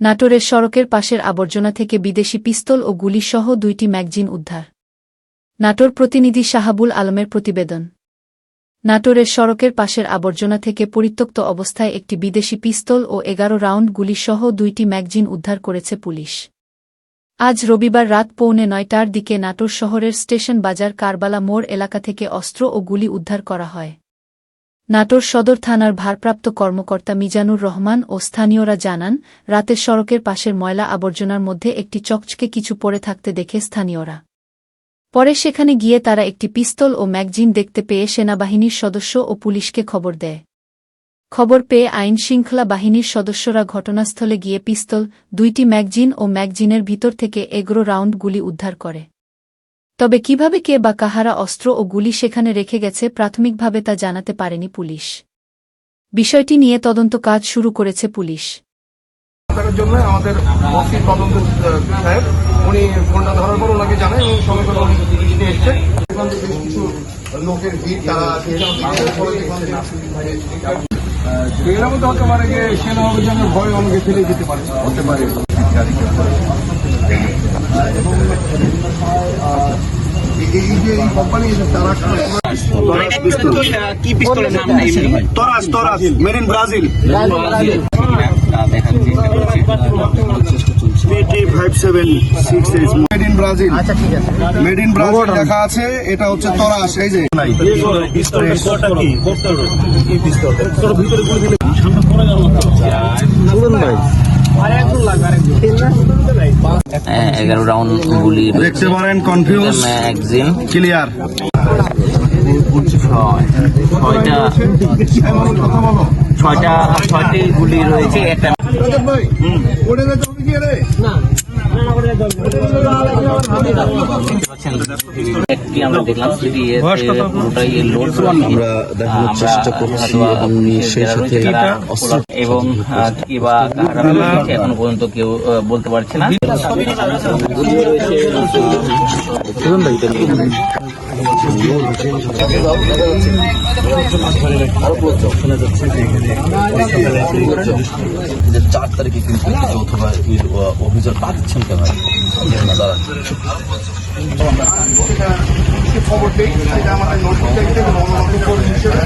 নাটোরের সড়কের পাশের আবর্জনা থেকে বিদেশি পিস্তল ও গুলিসহ দুইটি ম্যাগজিন উদ্ধার। নাটোর প্রতিনিধি শাহাবুল আলমের প্রতিবেদন। নাটোরের সড়কের পাশের আবর্জনা থেকে পরিত্যক্ত অবস্থায় একটি বিদেশি পিস্তল ও এগারো রাউন্ড গুলিসহ দুইটি ম্যাগজিন উদ্ধার করেছে পুলিশ। আজ রবিবার রাত পৌনে নয়টার দিকে নাটোর শহরের স্টেশন বাজার কারবালা মোড় এলাকা থেকে অস্ত্র ও গুলি উদ্ধার করা হয়। নাটোর সদর থানার ভারপ্রাপ্ত কর্মকর্তা মিজানুর রহমান ও স্থানীয়রা জানান, রাতের সড়কের পাশের ময়লা আবর্জনার মধ্যে একটি চকচকে কিছু পড়ে থাকতে দেখে স্থানীয়রা। পরে সেখানে গিয়ে তারা একটি পিস্তল ও ম্যাগজিন দেখতে পেয়ে সেনাবাহিনীর সদস্য ও পুলিশকে খবর দেয়। খবর পেয়ে আইন শৃঙ্খলা বাহিনীর সদস্যরা ঘটনাস্থলে গিয়ে পিস্তল, দুইটি ম্যাগজিন ও ম্যাগজিনের ভিতর থেকে এগ্রো রাউন্ড গুলি উদ্ধার করে। তবে কীভাবে কে বা কাহারা অস্ত্র ও গুলি সেখানে রেখে গেছে প্রাথমিকভাবে তা জানাতে পারেনি পুলিশ। বিষয়টি নিয়ে তদন্ত কাজ শুরু করেছে পুলিশ। লোকের ভিড়, তারা এর তো হতে পারে যে ভয় অনেকে ফেলে যেতে পারে। হতে পারে। এই যে এই কোম্পানি তারা কি পিস্তলের নাম নাই Taurus Taurus marine Brazil. Five seven six eight made in Brazil আচ্ছা ঠিক আছে। মেড ইন ব্রাজিল লেখা আছে এটা হচ্ছে তরাস এই যে। এগারো রাউন্ড গুলি দেখতে পারেন কনফিউজ ম্যাগজিন ক্লিয়ার ছয়টা ছয়টা ছয়টি গুলি রয়েছে একটা আমরা দেখানোর চেষ্টা করছি এবং সেই সাথে এবং রয়েছে পর্যন্ত কেউ বলতে পারছে না। যে চার তারিখে কিন্তু যৌথ অভিযান পা দিচ্ছেন কেন দাদা খবর পেয়ে এটা আমাদের নতুন থেকে মনোনয়ন হিসেবে